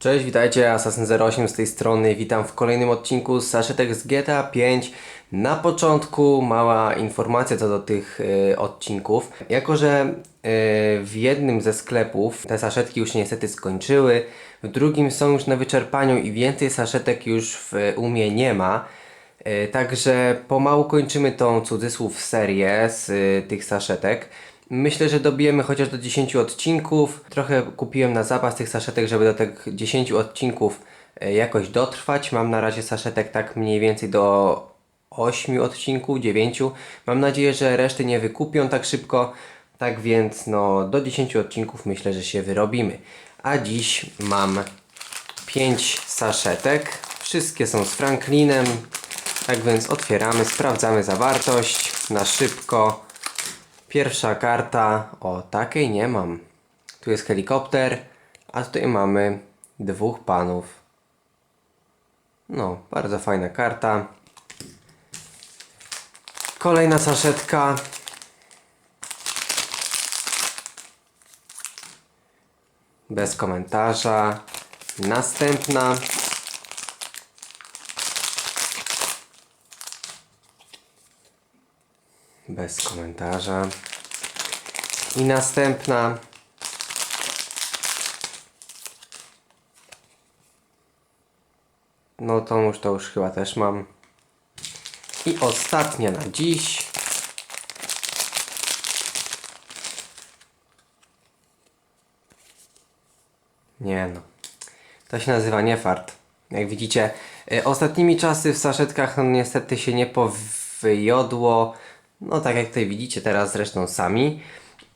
Cześć, witajcie, Assassin08 z tej strony. Witam w kolejnym odcinku z saszetek z GTA 5. Na początku mała informacja co do tych e, odcinków. Jako, że e, w jednym ze sklepów te saszetki już niestety skończyły, w drugim są już na wyczerpaniu i więcej saszetek już w umie nie ma. E, Także pomału kończymy tą cudzysłów serię z tych saszetek. Myślę, że dobijemy chociaż do 10 odcinków. Trochę kupiłem na zapas tych saszetek, żeby do tych 10 odcinków e, jakoś dotrwać. Mam na razie saszetek tak mniej więcej do 8 odcinków, 9. Mam nadzieję, że reszty nie wykupią tak szybko. Tak więc no do 10 odcinków myślę, że się wyrobimy. A dziś mam 5 saszetek. Wszystkie są z Franklinem. Tak więc otwieramy, sprawdzamy zawartość na szybko. Pierwsza karta. O, takiej nie mam. Tu jest helikopter, a tutaj mamy dwóch panów. No, bardzo fajna karta. Kolejna saszetka. Bez komentarza. Następna. Bez komentarza. I następna. No to już to już chyba też mam. I ostatnia na dziś. Nie no. To się nazywa niefart. Jak widzicie, y, ostatnimi czasy w saszetkach no niestety się nie powyjodło. No tak jak tutaj widzicie teraz zresztą sami.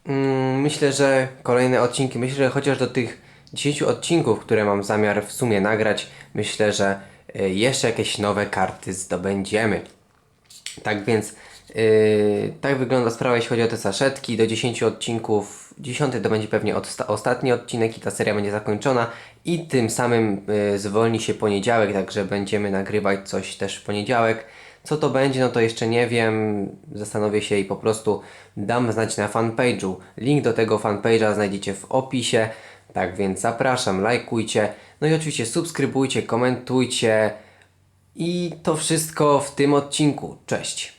Mm, Myślę, że kolejne odcinki, myślę, że chociaż do tych 10 odcinków, które mam zamiar w sumie nagrać, myślę, że y, jeszcze jakieś nowe karty zdobędziemy. Tak więc yy, tak wygląda sprawa, jeśli chodzi o te saszetki. Do 10 odcinków, 10 to będzie pewnie ostatni odcinek i ta seria będzie zakończona. I tym samym yy, zwolni się poniedziałek, także będziemy nagrywać coś też w poniedziałek. Co to będzie, no to jeszcze nie wiem. Zastanowię się i po prostu dam znać na fanpage'u. Link do tego fanpage'a znajdziecie w opisie. Tak więc zapraszam, lajkujcie. No i oczywiście subskrybujcie, komentujcie. I to wszystko w tym odcinku. Cześć!